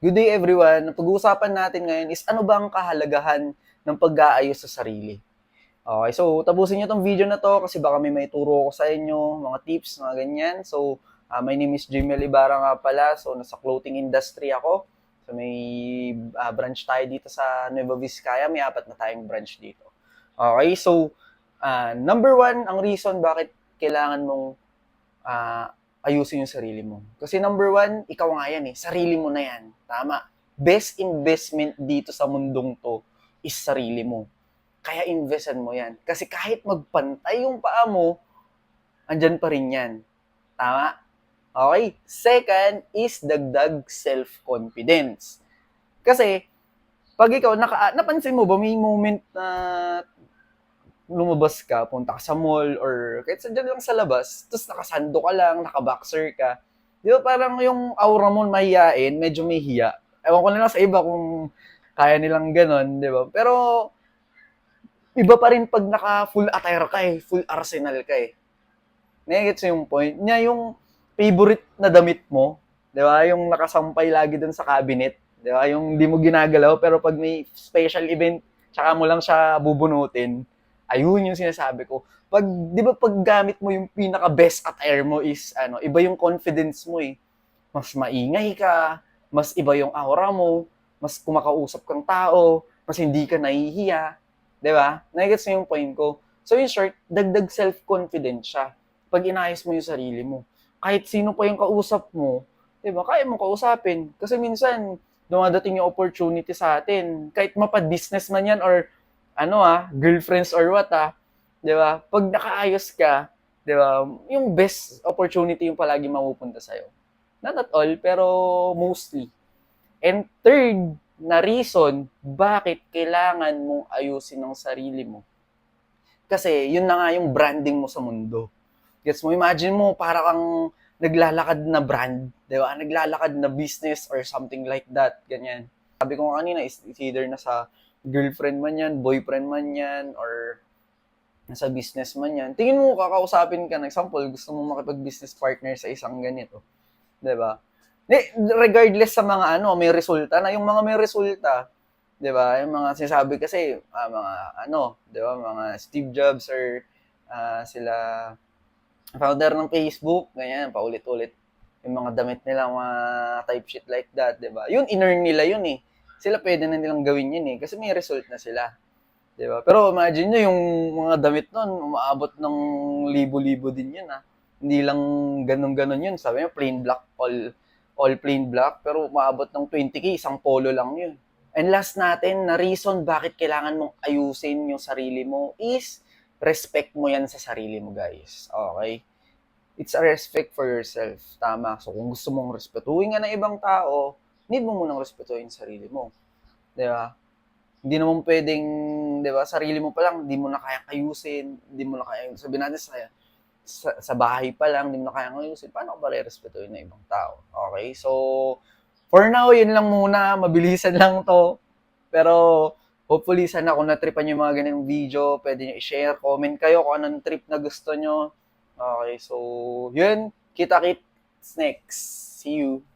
Good day everyone. Ang Pag-uusapan natin ngayon is ano ba ang kahalagahan ng pag-aayos sa sarili. Okay, so tapusin niyo tong video na to kasi baka may maituro ko sa inyo, mga tips, mga ganyan. So, ah, my name is Jimmy Ibarra nga pala. So, nasa clothing industry ako. So, may ah, branch tayo dito sa Nueva Vizcaya. May apat na tayong branch dito. Okay, so, ah, number one, ang reason bakit kailangan mong ah, ayusin yung sarili mo. Kasi number one, ikaw nga yan eh. Sarili mo na yan. Tama. Best investment dito sa mundong to is sarili mo. Kaya investan mo yan. Kasi kahit magpantay yung paa mo, andyan pa rin yan. Tama? Okay? Second is dagdag self-confidence. Kasi, pag ikaw, naka, napansin mo ba, may moment na lumabas ka, punta ka sa mall, or kahit sa dyan lang sa labas, tapos nakasando ka lang, nakaboxer ka, di ba parang yung aura mo mahihain, medyo may hiya. Ewan ko na lang sa iba kung kaya nilang ganon, di ba? Pero, iba pa rin pag naka full attire ka eh, full arsenal ka eh. Nagigets yung point. Niya yung favorite na damit mo, di ba? Yung nakasampay lagi dun sa cabinet, di ba? Yung di mo ginagalaw, pero pag may special event, tsaka mo lang siya bubunutin, ayun yung sinasabi ko. Pag, di ba pag gamit mo yung pinaka-best attire mo is, ano, iba yung confidence mo eh. Mas maingay ka, mas iba yung aura mo, mas kumakausap kang tao, mas hindi ka nahihiya. Di ba? Nagigets mo yung point ko. So in short, dagdag self-confidence siya. Pag inayos mo yung sarili mo. Kahit sino pa yung kausap mo, di ba? Kaya mo kausapin. Kasi minsan, dumadating yung opportunity sa atin. Kahit mapa-business man yan or ano ah, girlfriends or what ah, 'di ba? Pag nakaayos ka, 'di ba? Yung best opportunity yung palagi mapupunta sa Not at all, pero mostly. And third na reason bakit kailangan mong ayusin ang sarili mo. Kasi yun na nga yung branding mo sa mundo. Gets mo? Imagine mo, para kang naglalakad na brand, di ba? Naglalakad na business or something like that. Ganyan. Sabi ko kanina, is is either na sa girlfriend man yan, boyfriend man yan, or nasa business man yan. Tingin mo, kakausapin ka, example, gusto mo makipag-business partner sa isang ganito. ba? Di- Regardless sa mga ano, may resulta na. Yung mga may resulta, 'di ba? Yung mga sinasabi kasi, ah, mga ano, 'di ba? Mga Steve Jobs or ah, sila founder ng Facebook, ganyan, paulit-ulit. Yung mga damit nila, mga type shit like that, 'di ba? Yun, in-earn nila yun eh sila pwede na nilang gawin yun eh, kasi may result na sila. Di ba? Pero imagine nyo, yung mga damit nun, umaabot ng libo-libo din yun ah. Hindi lang ganun-ganun yun. Sabi niya, plain black, all, all plain black, pero umaabot ng 20k, isang polo lang yun. And last natin, na reason bakit kailangan mong ayusin yung sarili mo is respect mo yan sa sarili mo, guys. Okay? It's a respect for yourself. Tama. So, kung gusto mong respetuhin ka ng ibang tao, need mo munang respetuhin sarili mo. Di ba? Hindi naman pwedeng, di ba, sarili mo pa lang, hindi mo na kayang ayusin, hindi mo na kayang, sabihin natin sa, sa, sa bahay pa lang, hindi mo na kayang ayusin, paano ka ba respetuhin ng ibang tao? Okay? So, for now, yun lang muna, mabilisan lang to. Pero, hopefully, sana kung natripan yung mga ganyung video, pwede nyo i-share, comment kayo kung anong trip na gusto nyo. Okay, so, yun, kita-kits next. See you.